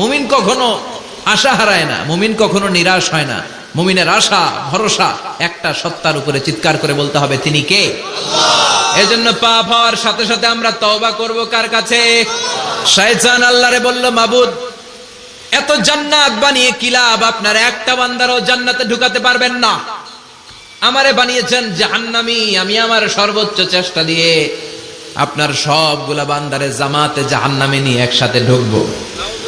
মুমিন কখনো আশা হারায় না মুমিন কখনো নিরাশ হয় না। মুমিনের আশা ভরসা একটা সত্তার উপরে চিৎকার করে বলতে হবে তিনি কে? এজন্য পাপ হওয়ার সাথে সাথে আমরা তওবা করব কার কাছে? শয়তান আল্লাহরে বলল মাবুদ এত জান্নাত বানিয়ে কি লাভ? আপনার একটা বান্দারও জান্নাতে ঢুকাতে পারবেন না। আমারে বানিয়েছেন জাহান্নামি আমি আমার সর্বোচ্চ চেষ্টা দিয়ে আপনার সবগুলা বান্দারে জামাতে জাহান্নামে নিয়ে একসাথে ঢুকবো।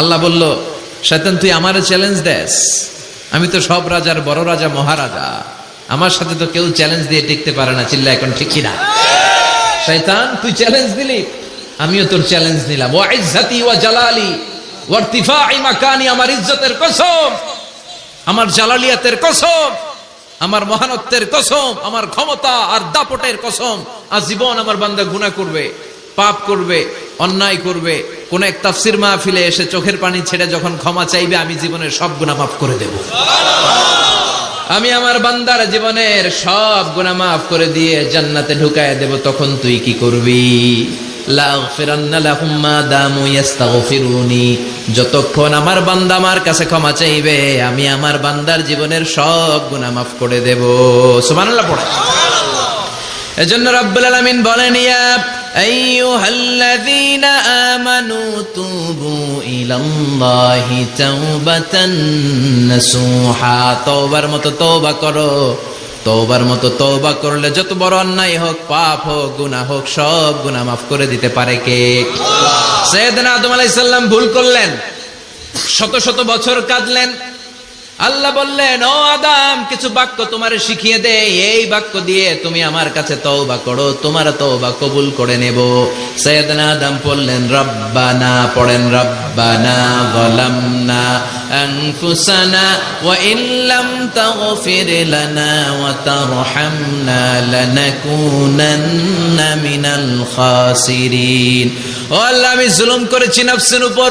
আল্লাহ বলল, শয়তান, তুই আমারে চ্যালেঞ্জ দেস। আমি তো সব রাজার বড় রাজা, মহারাজা। আমার সাথে তো কেউ চ্যালেঞ্জ দিয়ে টিকতে পারে না চিল্লা এখন ঠিক না শয়তান, তুই চ্যালেঞ্জ দিলি? আমিও তোর চ্যালেঞ্জ নিলাম। ওয়া ইজ্জতি ওয়া জালালি, ওয়া ইরতিফাই মাকানি, আমার ইজ্জতের কসম, আমার জালালিয়াতের কসম, আমার মহানত্বের কসম, আমার ক্ষমতা আর দাপটের কসম। আজীবন আমার বান্দা গুনাহ করবে, পাপ করবে, অন্যায় করবে কোন এক তাফসির মাহফিলে এসে চোখের পানি ছেড়ে যখন ক্ষমা চাইবে, আমি জীবনের সব গুনাহ মাফ করে দেব। আমি আমার বান্দার জীবনের সব গুনাহ মাফ করে দিয়ে জান্নাতে ঢুকায় দেব, তখন তুই কি করবি? যতক্ষণ আমার বান্দা আমার কাছে ক্ষমা চাইবে, আমি আমার বান্দার জীবনের সব গুনাহ মাফ করে দেব। সুবহানাল্লাহ পড়ে। এজন্য রব্বুল আলামিন বলেন, ইয়া আইয়ুহাল্লাযীনা আমানু তুবু ইলাল্লাহি তাওবাতান নাসুহা তওবার মতো তওবা করো। তওবার মতো তওবা করলে যত বড় অন্যায় হোক, পাপ হোক গুনা হোক, সব গুনা মাফ করে দিতে পারে কে? সৈয়দনা আদম আলাইহিস সালাম ভুল করলেন। শত শত বছর কাঁদলেন। আল্লাহ বললেন, ও আদাম, কিছু বাক্য তোমারে শিখিয়ে দে। এই বাক্য দিয়ে তুমি আমার কাছে তওবা করো, তোমার তওবা কবুল করে নেব। সৈয়দনা আদম বললেন, রব্বানা, পড়েন, রব্বানা যালামনা আনফুসানা ওয়া ইল্লাম তাগফির লানা ওয়া তারহামনা লানাকুনান্না মিনাল খাসিরিন। ও আল্লাহ, আমি জুলুম করেছি নফসের উপর।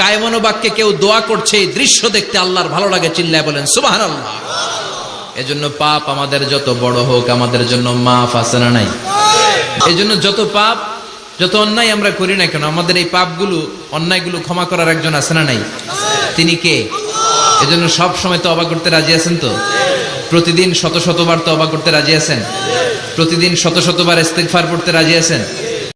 কায়মনো বাক্যে কেউ দোয়া করছে, এই দৃশ্য দেখতে আল্লাহর ভালো লাগে, চিল্লায় বলেন সুবাহ আল্লাহ এজন্য পাপ আমাদের যত বড় হোক, আমাদের জন্য মাফ আছে না নাই? এই জন্য যত পাপ, যত অন্যায় আমরা করি না কেন, আমাদের এই পাপগুলো, অন্যায়গুলো ক্ষমা করার একজন আছে না নাই? তিনি কে? এজন্য সব সময় তো অবাক করতে রাজি আছেন তো? প্রতিদিন শত শতবার তো অবাক করতে রাজি আছেন? প্রতিদিন শত শতবার ইস্তেগফার পড়তে রাজি আছেন?